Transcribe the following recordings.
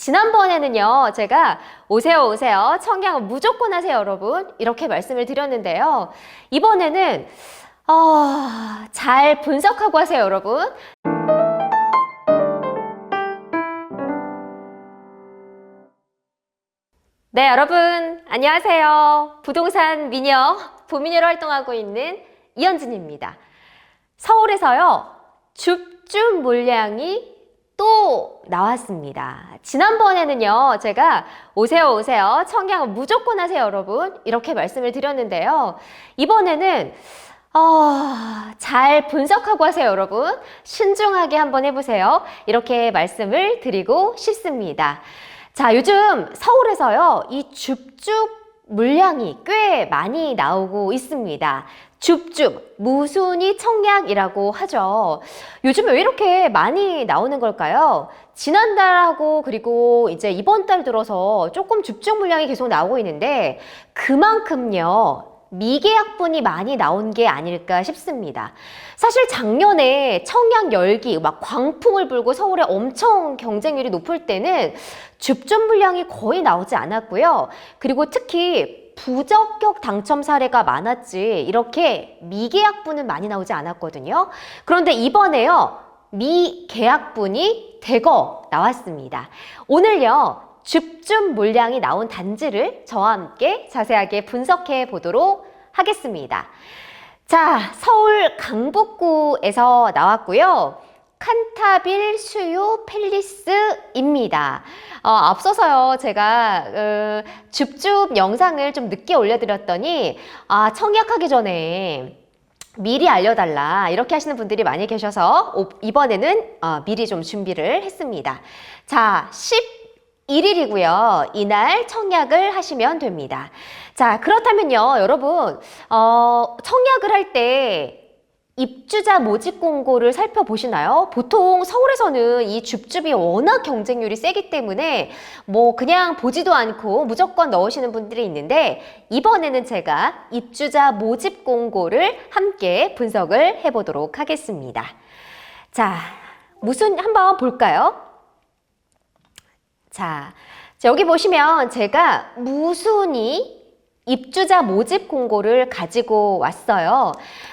지난번에는요, 제가 오세요, 오세요. 청약은 무조건 하세요, 여러분. 이렇게 말씀을 드렸는데요. 이번에는, 어, 잘 분석하고 하세요, 여러분. 네, 여러분, 안녕하세요. 부동산 미녀, 보미녀로 활동하고 있는 이현진입니다. 서울에서요, 줍줍 물량이 또 나왔습니다. 지난번에는요, 제가 오세요, 오세요. 청약은 무조건 하세요, 여러분. 이렇게 말씀을 드렸는데요. 이번에는 어, 잘 분석하고 하세요, 여러분. 신중하게 한번 해보세요. 이렇게 말씀을 드리고 싶습니다. 자, 요즘 서울에서요, 이 줍줍 물량이 꽤 많이 나오고 있습니다. 줍줍, 무순이 청약이라고 하죠. 요즘에 왜 이렇게 많이 나오는 걸까요? 지난달하고 그리고 이제 이번 달 들어서 조금 줍줍 물량이 계속 나오고 있는데 그만큼요. 미계약분이 많이 나온 게 아닐까 싶습니다. 사실 작년에 청약 열기, 막 광풍을 불고 서울에 엄청 경쟁률이 높을 때는 줍줍 물량이 거의 나오지 않았고요. 그리고 특히 부적격 당첨 사례가 많았지 이렇게 미계약분은 많이 나오지 않았거든요. 그런데 이번에요. 미계약분이 대거 나왔습니다. 오늘요. 줍줍 물량이 나온 단지를 저와 함께 자세하게 분석해 보도록 하겠습니다. 자, 서울 강북구에서 나왔고요. 칸타빌 수요 팰리스입니다. 어, 앞서서요, 제가 어, 줍줍 영상을 좀 늦게 올려드렸더니 아, 청약하기 전에 미리 알려달라 이렇게 하시는 분들이 많이 계셔서 오- 이번에는 어, 미리 좀 준비를 했습니다. 자, 11일이고요. 이날 청약을 하시면 됩니다. 자, 그렇다면요, 여러분, 어, 청약을 할때 입주자 모집 공고를 살펴보시나요? 보통 서울에서는 이 줍줍이 워낙 경쟁률이 세기 때문에 뭐 그냥 보지도 않고 무조건 넣으시는 분들이 있는데 이번에는 제가 입주자 모집 공고를 함께 분석을 해보도록 하겠습니다. 자, 무슨 한번 볼까요? 자, 자, 여기 보시면 제가 무순이 입주자 모집 공고를 가지고 왔어요.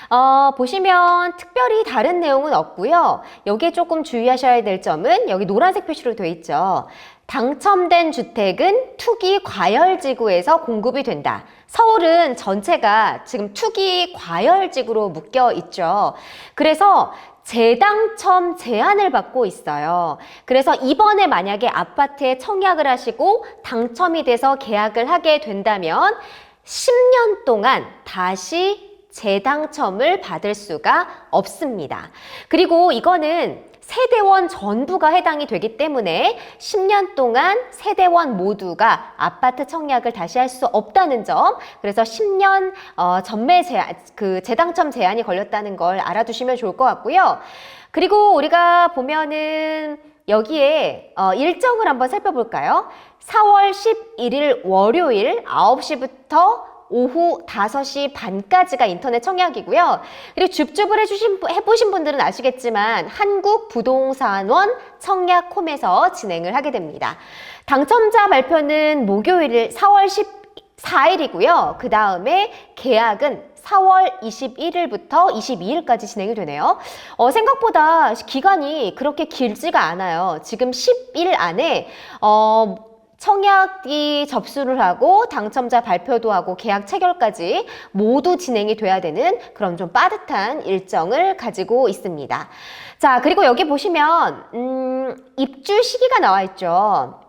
어, 보시면 특별히 다른 내용은 없고요. 여기에 조금 주의하셔야 될 점은 여기 노란색 표시로 되어 있죠. 당첨된 주택은 투기 과열 지구에서 공급이 된다. 서울은 전체가 지금 투기 과열 지구로 묶여 있죠. 그래서 재당첨 제한을 받고 있어요. 그래서 이번에 만약에 아파트에 청약을 하시고 당첨이 돼서 계약을 하게 된다면 10년 동안 다시 재당첨을 받을 수가 없습니다. 그리고 이거는 세대원 전부가 해당이 되기 때문에 10년 동안 세대원 모두가 아파트 청약을 다시 할 수 없다는 점, 그래서 10년 어, 전매 제한, 그 재당첨 제한이 걸렸다는 걸 알아두시면 좋을 것 같고요. 그리고 우리가 보면은 여기에 어, 일정을 한번 살펴볼까요? 4월 11일 월요일 9시부터 오후 5시 반까지가 인터넷 청약이고요. 그리고 줍줍을 해주신, 해보신 분들은 아시겠지만 한국부동산원 청약홈에서 진행을 하게 됩니다. 당첨자 발표는 목요일 4월 14일이고요. 그 다음에 계약은 4월 21일부터 22일까지 진행이 되네요. 어, 생각보다 기간이 그렇게 길지가 않아요. 지금 10일 안에 어, 청약이 접수를 하고 당첨자 발표도 하고 계약 체결까지 모두 진행이 돼야 되는 그런 좀 빠듯한 일정을 가지고 있습니다. 자, 그리고 여기 보시면 음, 입주 시기가 나와 있죠.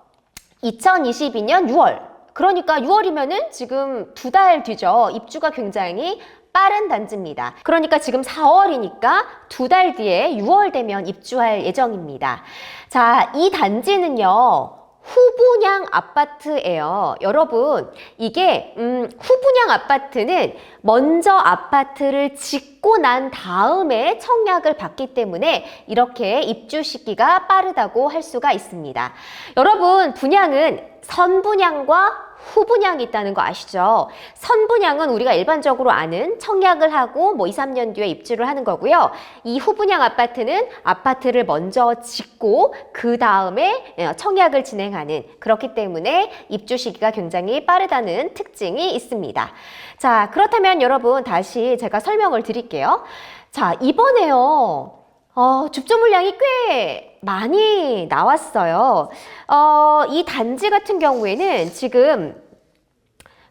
2022년 6월. 그러니까 6월이면은 지금 두 달 뒤죠. 입주가 굉장히 빠른 단지입니다. 그러니까 지금 4월이니까 두 달 뒤에 6월 되면 입주할 예정입니다. 자, 이 단지는요. 후분양 아파트예요. 여러분, 이게 음, 후분양 아파트는 먼저 아파트를 짓고 난 다음에 청약을 받기 때문에 이렇게 입주 시기가 빠르다고 할 수가 있습니다. 여러분, 분양은 선분양과 후분양이 있다는 거 아시죠? 선분양은 우리가 일반적으로 아는 청약을 하고 뭐 2, 3년 뒤에 입주를 하는 거고요. 이 후분양 아파트는 아파트를 먼저 짓고 그 다음에 어, 청약을 진행하는 그렇기 때문에 입주 시기가 굉장히 빠르다는 특징이 있습니다. 자, 그렇다면 여러분 다시 제가 설명을 드릴게요. 자, 이번에요. 어, 줍조 물량이 꽤 많이 나왔어요. 어, 이 단지 같은 경우에는 지금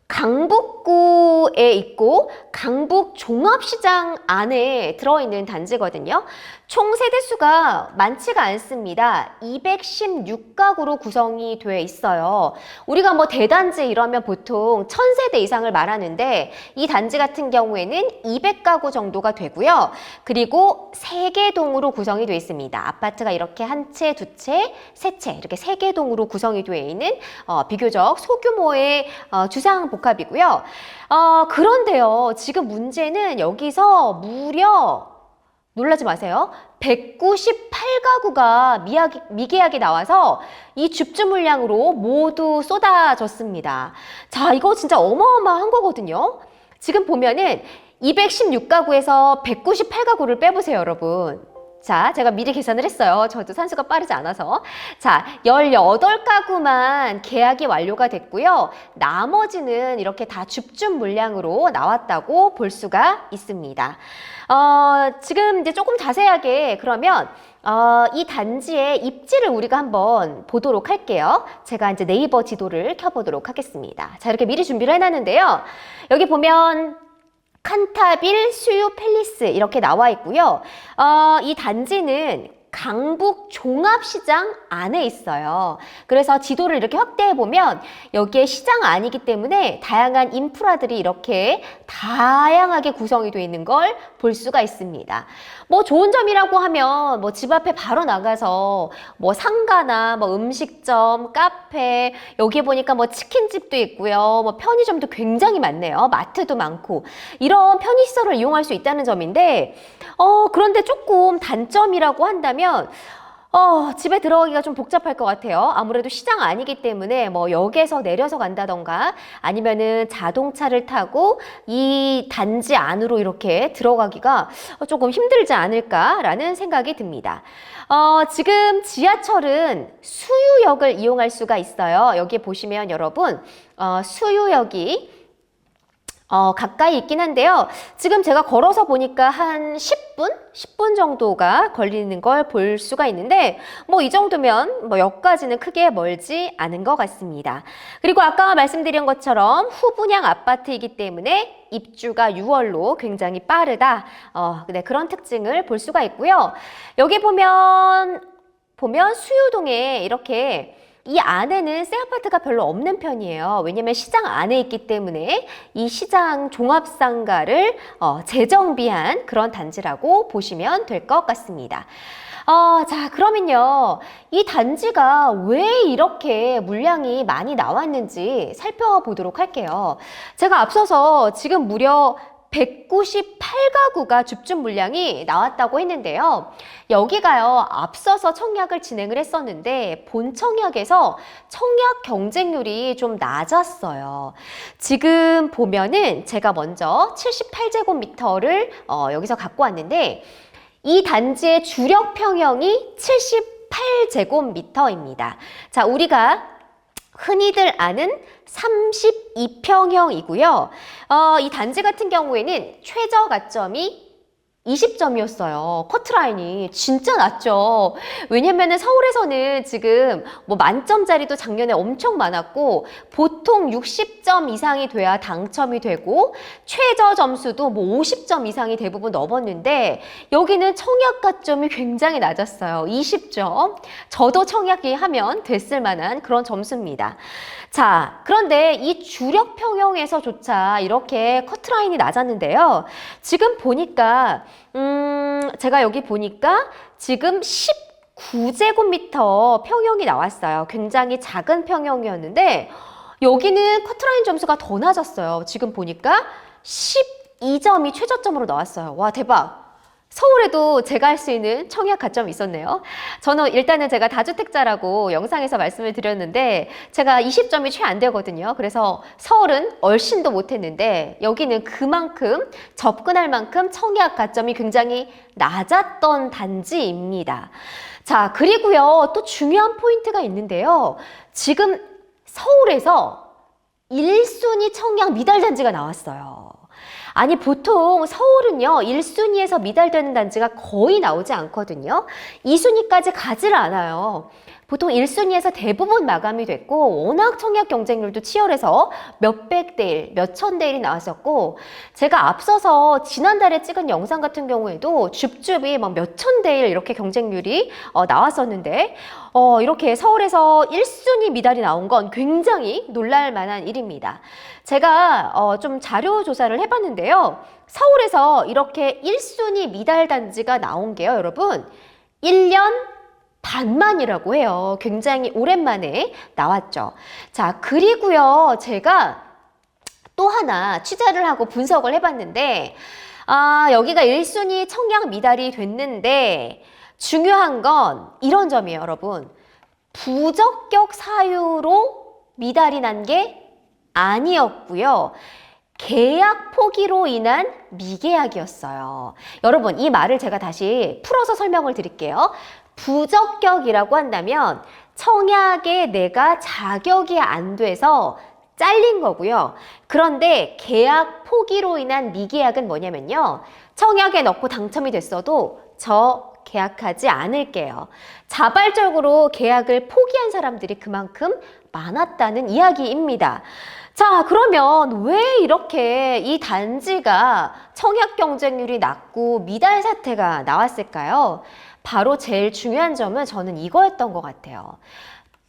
강북구에 있고 강북 종합시장 안에 들어있는 단지거든요. 총 세대수가 많지가 않습니다. 216가구로 구성이 되어 있어요. 우리가 뭐 대단지 이러면 보통 1000세대 이상을 말하는데 이 단지 같은 경우에는 200가구 정도가 되고요. 그리고 3개 동으로 구성이 되어 있습니다. 아파트가 이렇게 한 채, 두 채, 세 채 이렇게 3개 동으로 구성이 되어 있는 어, 비교적 소규모의 어, 주상 복합이고요. 어, 그런데요. 지금 문제는 여기서 무려 놀라지 마세요. 198가구가 미약이, 미계약이 나와서 이 줍주 물량으로 모두 쏟아졌습니다. 자, 이거 진짜 어마어마한 거거든요. 지금 보면은 216가구에서 198가구를 빼보세요, 여러분. 자, 제가 미리 계산을 했어요. 저도 산수가 빠르지 않아서. 자, 18가구만 계약이 완료가 됐고요. 나머지는 이렇게 다 줍줍 물량으로 나왔다고 볼 수가 있습니다. 어, 지금 이제 조금 자세하게 그러면 어, 이 단지의 입지를 우리가 한번 보도록 할게요. 제가 이제 네이버 지도를 켜보도록 하겠습니다. 자, 이렇게 미리 준비를 해놨는데요. 여기 보면 칸타빌 수유 팰리스 이렇게 나와 있고요. 어, 이 단지는 강북 종합시장 안에 있어요. 그래서 지도를 이렇게 확대해 보면 여기에 시장 아니기 때문에 다양한 인프라들이 이렇게 다양하게 구성이 되어 있는 걸 볼 수가 있습니다. 뭐 좋은 점이라고 하면 뭐 집 앞에 바로 나가서 뭐 상가나 뭐 음식점, 카페 여기 보니까 뭐 치킨집도 있고요. 뭐 편의점도 굉장히 많네요. 마트도 많고 이런 편의시설을 이용할 수 있다는 점인데 어 그런데 조금 단점이라고 한다면 어, 집에 들어가기가 좀 복잡할 것 같아요. 아무래도 시장 아니기 때문에 뭐 역에서 내려서 간다던가 아니면은 자동차를 타고 이 단지 안으로 이렇게 들어가기가 조금 힘들지 않을까라는 생각이 듭니다. 어, 지금 지하철은 수유역을 이용할 수가 있어요. 여기 보시면 여러분, 어, 수유역이 어, 가까이 있긴 한데요. 지금 제가 걸어서 보니까 한 10분? 10분 정도가 걸리는 걸 볼 수가 있는데, 뭐 이 정도면 뭐 역까지는 크게 멀지 않은 것 같습니다. 그리고 아까 말씀드린 것처럼 후분양 아파트이기 때문에 입주가 6월로 굉장히 빠르다. 어, 네, 그런 특징을 볼 수가 있고요. 여기 보면, 보면 수유동에 이렇게 이 안에는 새 아파트가 별로 없는 편이에요. 왜냐면 시장 안에 있기 때문에 이 시장 종합상가를 어, 재정비한 그런 단지라고 보시면 될 것 같습니다. 어, 자, 그러면요. 이 단지가 왜 이렇게 물량이 많이 나왔는지 살펴보도록 할게요. 제가 앞서서 지금 무려 198가구가 줍줍 물량이 나왔다고 했는데요. 여기가요, 앞서서 청약을 진행을 했었는데, 본 청약에서 청약 경쟁률이 좀 낮았어요. 지금 보면은 제가 먼저 78제곱미터를 어, 여기서 갖고 왔는데, 이 단지의 주력 평형이 78제곱미터입니다. 자, 우리가 흔히들 아는 32평형이고요. 어, 이 단지 같은 경우에는 최저 가점이 20점이었어요. 커트라인이 진짜 낮죠. 왜냐면은 서울에서는 지금 뭐 만점짜리도 작년에 엄청 많았고 보통 60점 이상이 돼야 당첨이 되고 최저 점수도 뭐 50점 이상이 대부분 넘었는데 여기는 청약 가점이 굉장히 낮았어요. 20점. 저도 청약이 하면 됐을 만한 그런 점수입니다. 자, 그런데 이 주력 평형에서조차 이렇게 커트라인이 낮았는데요. 지금 보니까 음, 제가 여기 보니까 지금 9제곱미터 평형이 나왔어요. 굉장히 작은 평형이었는데 여기는 커트라인 점수가 더 낮았어요. 지금 보니까 12점이 최저점으로 나왔어요. 와, 대박. 서울에도 제가 할 수 있는 청약 가점이 있었네요. 저는 일단은 제가 다주택자라고 영상에서 말씀을 드렸는데 제가 20점이 채안 되거든요. 그래서 서울은 얼씬도 못했는데 여기는 그만큼 접근할 만큼 청약 가점이 굉장히 낮았던 단지입니다. 자, 그리고요. 또 중요한 포인트가 있는데요. 지금 서울에서 1순위 청약 미달 단지가 나왔어요. 아니 보통 서울은요 1순위에서 미달되는 단지가 거의 나오지 않거든요. 2순위까지 가지를 않아요 보통 1순위에서 대부분 마감이 됐고 워낙 청약 경쟁률도 치열해서 몇백 대 1, 몇천 대 1이 나왔었고 제가 앞서서 지난달에 찍은 영상 같은 경우에도 줍줍이 막 몇천 대1 이렇게 경쟁률이 어, 나왔었는데 어, 이렇게 서울에서 1순위 미달이 나온 건 굉장히 놀랄 만한 일입니다. 제가 어, 좀 자료 조사를 해봤는데요. 서울에서 이렇게 1순위 미달 단지가 나온 게요, 여러분. 1년 반만이라고 해요. 굉장히 오랜만에 나왔죠. 자, 그리고요, 제가 또 하나 취재를 하고 분석을 해봤는데, 아, 여기가 1순위 청약 미달이 됐는데, 중요한 건 이런 점이에요, 여러분. 부적격 사유로 미달이 난 게 아니었고요. 계약 포기로 인한 미계약이었어요. 여러분, 이 말을 제가 다시 풀어서 설명을 드릴게요. 부적격이라고 한다면 청약에 내가 자격이 안 돼서 잘린 거고요. 그런데 계약 포기로 인한 미계약은 뭐냐면요. 청약에 넣고 당첨이 됐어도 저 계약하지 않을게요. 자발적으로 계약을 포기한 사람들이 그만큼 많았다는 이야기입니다. 자, 그러면 왜 이렇게 이 단지가 청약 경쟁률이 낮고 미달 사태가 나왔을까요? 바로 제일 중요한 점은 저는 이거였던 것 같아요.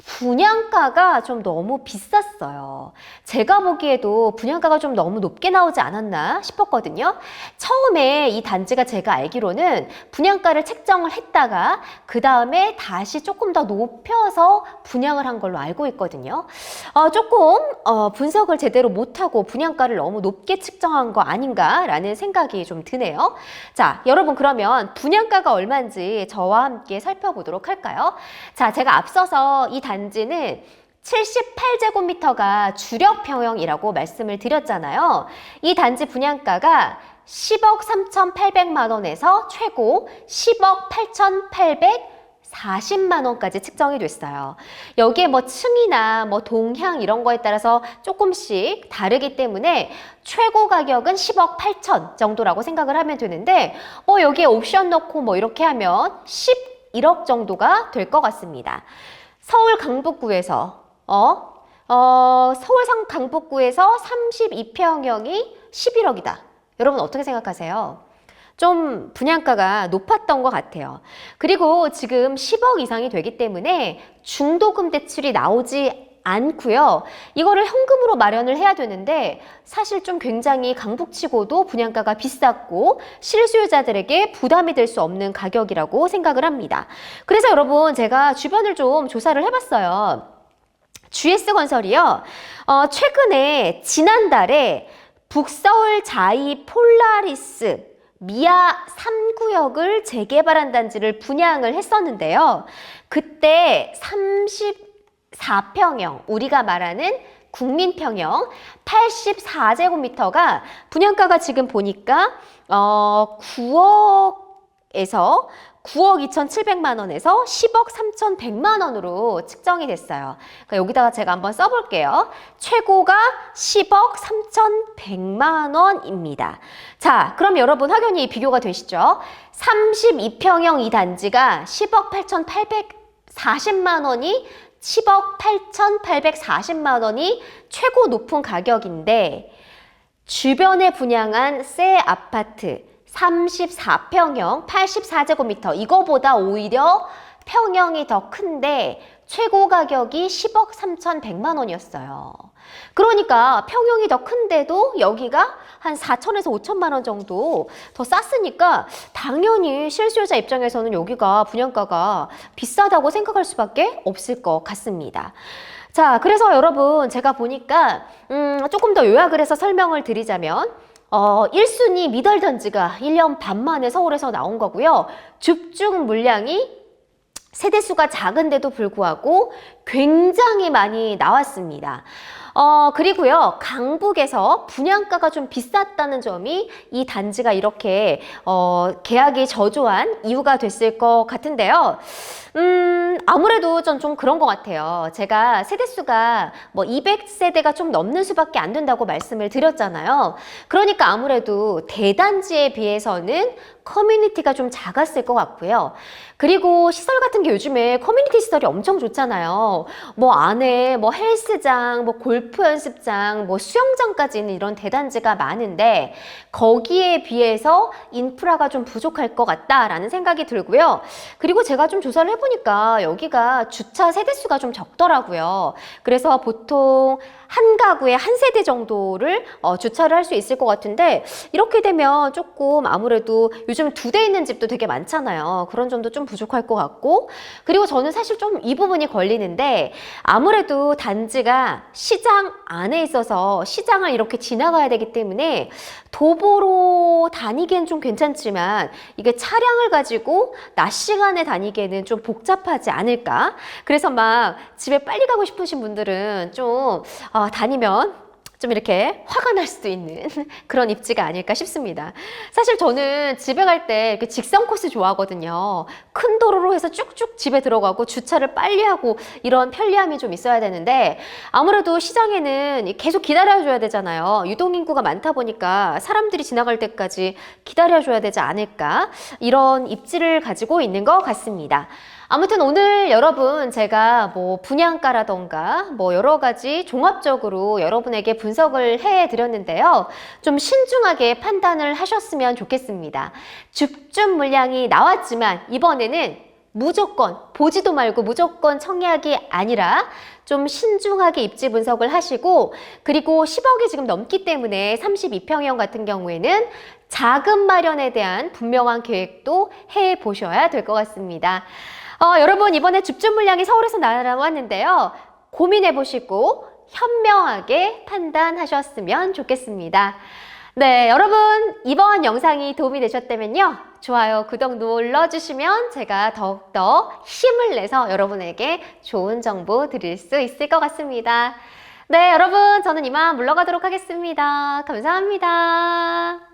분양가가 좀 너무 비쌌어요. 제가 보기에도 분양가가 좀 너무 높게 나오지 않았나 싶었거든요. 처음에 이 단지가 제가 알기로는 분양가를 책정을 했다가 그 다음에 다시 조금 더 높여서 분양을 한 걸로 알고 있거든요. 어, 조금 어, 분석을 제대로 못하고 분양가를 너무 높게 측정한 거 아닌가라는 생각이 좀 드네요. 자, 여러분 그러면 분양가가 얼마인지 저와 함께 살펴보도록 할까요? 자, 제가 앞서서 이 단지 는 78제곱미터가 주력 평형이라고 말씀을 드렸잖아요. 이 단지 분양가가 10억 3,800만 원에서 최고 10억 8,840만 원까지 측정이 됐어요. 여기에 뭐 층이나 뭐 동향 이런 거에 따라서 조금씩 다르기 때문에 최고 가격은 10억 8천 정도라고 생각을 하면 되는데 뭐 여기에 옵션 넣고 뭐 이렇게 하면 11억 정도가 될 것 같습니다. 서울 강북구에서 어, 어, 서울 상 강북구에서 32평형이 11억이다. 여러분 어떻게 생각하세요? 좀 분양가가 높았던 것 같아요. 그리고 지금 10억 이상이 되기 때문에 중도금 대출이 나오지 않고요. 이거를 현금으로 마련을 해야 되는데 사실 좀 굉장히 강북치고도 분양가가 비쌌고 실수요자들에게 부담이 될 수 없는 가격이라고 생각을 합니다. 그래서 여러분 제가 주변을 좀 조사를 해봤어요. GS건설이요. 어, 최근에 지난달에 북서울 자이 폴라리스 미아 3구역을 재개발한 단지를 분양을 했었는데요. 그때 34평형, 우리가 말하는 국민평형 84제곱미터가 분양가가 지금 보니까 어, 9억에서 9억 2,700만 원에서 10억 3,100만 원으로 측정이 됐어요. 그러니까 여기다가 제가 한번 써볼게요. 최고가 10억 3,100만 원입니다. 자, 그럼 여러분 확연히 비교가 되시죠? 32평형 이 단지가 10억 8,840만 원이 10억 8,840만 원이 최고 높은 가격인데 주변에 분양한 새 아파트 34평형 84제곱미터 이거보다 오히려 평형이 더 큰데 최고 가격이 10억 3,100만 원이었어요. 그러니까 평형이 더 큰데도 여기가 한 4천에서 5천만 원 정도 더 쌌으니까 당연히 실수요자 입장에서는 여기가 분양가가 비싸다고 생각할 수밖에 없을 것 같습니다. 자, 그래서 여러분 제가 보니까 음, 조금 더 요약을 해서 설명을 드리자면 어, 1순위 미달 단지가 1년 반 만에 서울에서 나온 거고요. 집중 물량이 세대수가 작은데도 불구하고 굉장히 많이 나왔습니다. 어, 그리고요, 강북에서 분양가가 좀 비쌌다는 점이 이 단지가 이렇게, 어, 계약이 저조한 이유가 됐을 것 같은데요. 음, 아무래도 전 좀 그런 것 같아요. 제가 세대수가 뭐 200세대가 좀 넘는 수밖에 안 된다고 말씀을 드렸잖아요. 그러니까 아무래도 대단지에 비해서는 커뮤니티가 좀 작았을 것 같고요. 그리고 시설 같은 게 요즘에 커뮤니티 시설이 엄청 좋잖아요. 뭐 안에 뭐 헬스장, 뭐 골프 연습장, 뭐 수영장까지 있는 이런 대단지가 많은데 거기에 비해서 인프라가 좀 부족할 것 같다라는 생각이 들고요. 그리고 제가 좀 조사를 해보니까 여기가 주차 세대수가 좀 적더라고요. 그래서 보통 한 가구에 한 세대 정도를 어, 주차를 할 수 있을 것 같은데 이렇게 되면 조금 아무래도 요즘 두 대 있는 집도 되게 많잖아요. 그런 점도 좀 부족할 것 같고 그리고 저는 사실 좀 이 부분이 걸리는데 아무래도 단지가 시장 안에 있어서 시장을 이렇게 지나가야 되기 때문에 도보로 다니기엔 좀 괜찮지만 이게 차량을 가지고 낮 시간에 다니기에는 좀 복잡하지 않을까? 그래서 막 집에 빨리 가고 싶으신 분들은 좀 어, 다니면 좀 이렇게 화가 날 수도 있는 그런 입지가 아닐까 싶습니다. 사실 저는 집에 갈 때 이렇게 직선 코스 좋아하거든요. 큰 도로로 해서 쭉쭉 집에 들어가고 주차를 빨리 하고 이런 편리함이 좀 있어야 되는데 아무래도 시장에는 계속 기다려줘야 되잖아요. 유동인구가 많다 보니까 사람들이 지나갈 때까지 기다려줘야 되지 않을까 이런 입지를 가지고 있는 것 같습니다. 아무튼 오늘 여러분 제가 뭐 분양가라던가 뭐 여러 가지 종합적으로 여러분에게 분석을 해 드렸는데요. 좀 신중하게 판단을 하셨으면 좋겠습니다. 집중 물량이 나왔지만 이번에는 무조건 보지도 말고 무조건 청약이 아니라 좀 신중하게 입지 분석을 하시고 그리고 10억이 지금 넘기 때문에 32평형 같은 경우에는 자금 마련에 대한 분명한 계획도 해 보셔야 될 것 같습니다. 어, 여러분 이번에 집중 물량이 서울에서 날아왔는데요. 고민해 보시고 현명하게 판단하셨으면 좋겠습니다. 네, 여러분 이번 영상이 도움이 되셨다면요. 좋아요, 구독 눌러주시면 제가 더욱더 힘을 내서 여러분에게 좋은 정보 드릴 수 있을 것 같습니다. 네, 여러분 저는 이만 물러가도록 하겠습니다. 감사합니다.